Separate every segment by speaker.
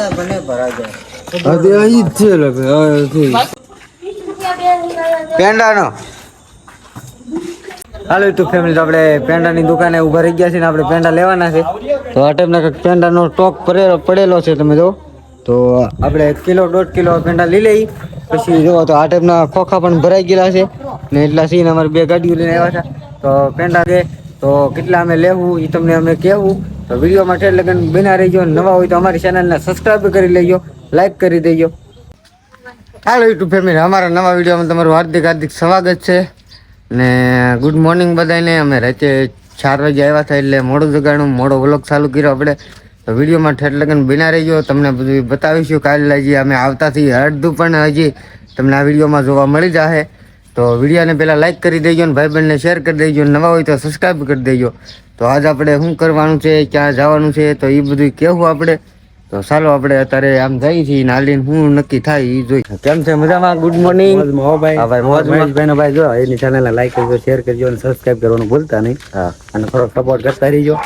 Speaker 1: જાય ભલે ભરાઈ જાય.
Speaker 2: હજી અહીં જ છે લગે પેંડાનો. હાલો યુટ્યુબ ફેમિલી તો આપણે પેંડાની દુકાને ઊભા રહી ગયા છે ને આપણે પેંડા લેવાના છે. તો આ ટાઈપના કંઈક પેંડાનો સ્ટોક પડેલો પડેલો છે તમે જો તો આપણે કિલો દોઢ કિલો પેંડા લઈ લઈ. પછી જો તો આ ટાઈપના ખોખા પણ ભરાઈ ગયેલા છે. ને એટલા સીન અમારે બે ગાડીઓ લઈને આવ્યા છે તો પેંડા છે તો કેટલા અમે લેવું એ તમને અમે કહેવું. તો વિડીયોમાં ઠેર લગન બના રહીજો. નવા હોય તો અમારી ચેનલને સબસ્ક્રાઈબ કરી લેજો. લાઈક કરી દેજો. હાલો યુટ્યુબ ફેમિલી અમારા નવા વિડીયોમાં તમારું હાર્દિક હાર્દિક સ્વાગત છે. ને ગુડ મોર્નિંગ બધાને અમે રાતે ચાર વાગે આવ્યા હતા એટલે મોડું જગાડું, મોડો વ્લોગ ચાલુ કર્યો આપણે. તો વિડીયોમાં ઠેઠ લગન બિના રહી ગયો તમને બધું બતાવીશું. કાલે હજી અમે આવતાથી અડધું પણ હજી તમને આ વિડીયોમાં જોવા મળી જશે તો વિડીયોને પહેલાં લાઇક કરી દેજો ને ભાઈ બહેનને શેર કરી દેજો. નવા હોય તો સબસ્ક્રાઈબ કરી દેજો. તો આજ આપણે શું કરવાનું છે ક્યાં જવાનું છે તો એ બધું કહેવું આપણે. તો ચાલો આપણે અત્યારે આમ જઈએ છીએ નાલીને શું નક્કી થાય એ જોઈ. કેમ છે? મજામાં? ગુડ મોર્નિંગ ભાઈ.
Speaker 3: ભાઈ જો એની ચેનલને લાઇક કરજો શેર કરજો અને સબસ્ક્રાઇબ કરવાનું ભૂલતા નહીં.
Speaker 2: હા.
Speaker 3: અને થોડો સપોર્ટ કરતા રહીજો.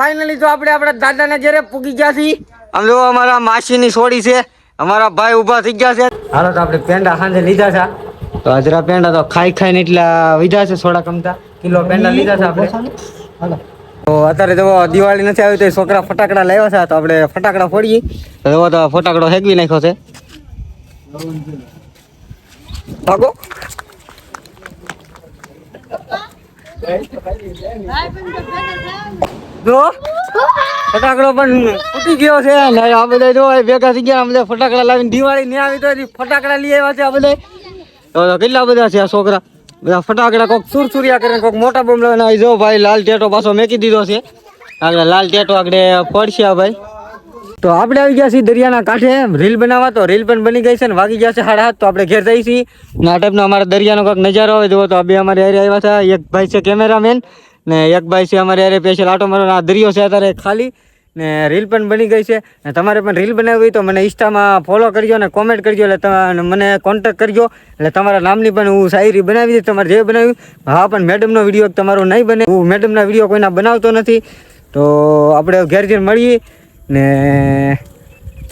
Speaker 2: ફાઇનલી તો આપણે આપણા દાદાના જ્યારે પૂગી ગયા છીએ. આમ જો અમારા માસીની સોડી છે. અમારા ભાઈ ઊભા થઈ ગયા છે. હાલો તો આપણે પેંડા સાંજે લીધા છે. તો હજરા પેંડા તો ખાઈ ખાઈને એટલા વિધા છે સોડા કમતા. કિલો પેંડા લીધા છે આપણે. તો અત્યારે તો દિવાળી નથી આવી તો છોકરા ફટાકડા લાવ્યા છે તો આપણે ફટાકડા ફોડીએ. તો તો ફટાકડો હેગવી નાખ્યો છે. ભાગો. જો. ફટાકડો પણ ફૂટી ગયો છે. આ બધા જો ભેગા થઈ ગયા ફટાકડા લાવીને દિવાળી નહીં આવી તો ફટાકડા લઈ આવ્યા છે આ બધા કેટલા બધા છે આ છોકરા? બધા ફટાકડા કોક સુરસુરિયા કરે કોક મોટા બોમ્બ લાવીને આવી જો ભાઈ, લાલ ટેટો પાછો મેકી દીધો છે. આગળ લાલ ટેટો આગળ પડશે ભાઈ. તો આપણે આવી ગયા છીએ દરિયાના કાંઠે. રીલ બનાવવા તો રીલ પણ બની ગઈ છે ને વાગી ગયા છે સાડા હાથ તો આપણે ઘેર જઈએ છીએ. આ ટાઈપનો અમારા દરિયાનો કંઈક નજારો આવે જુઓ તો બે અમારે હારે આવ્યા હતા એક ભાઈ છે કેમેરામેન ને એક ભાઈ છે અમારે હારે સ્પેશિયલ આટો મારો આ દરિયો છે અત્યારે ખાલી. ને રીલ પણ બની ગઈ છે. ને તમારે પણ રીલ બનાવવી તો મને ઇન્સ્ટામાં ફોલો કરજો ને કોમેન્ટ કરજો એટલે મને કોન્ટેક્ટ કરજો. એટલે તમારા નામની પણ હું શાયરી બનાવી દઈશ, તમારે જે બનાવ્યું. હા, પણ મેડમનો વીડિયો તમારો નહીં બને. હું મેડમના વીડિયો કોઈના બનાવતો નથી. તો આપણે ઘેર જઈને મળીએ ને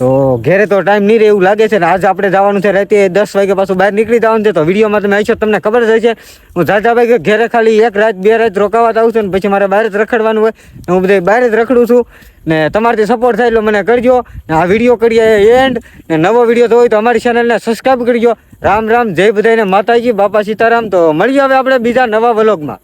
Speaker 2: તો ઘેરે તો ટાઈમ નહીં રહે એવું લાગે છે ને આજે આપણે જવાનું છે રાતે દસ વાગે પાછું બહાર નીકળી જવાનું છે તો વિડીયોમાં તમે આવીશો તમને ખબર જ હશે હું જાજા ભાઈ ઘેરે ખાલી એક રાત બે રાત રોકાવા આવું છું ને પછી મારે બહાર જ રખડવાનું હોય. હું બધે બહાર જ રખડું છું ને તમારાથી સપોર્ટ થાય એટલે મને કરજો. ને આ વીડિયો કરીએ એન્ડ ને નવો વીડિયો તો હોય તો અમારી ચેનલને સબસ્ક્રાઈબ કરજો. રામ રામ, જય બધાને માતાજી, બાપા સીતારામ. તો મળીએ હવે આપણે બીજા નવા વ્લોગમાં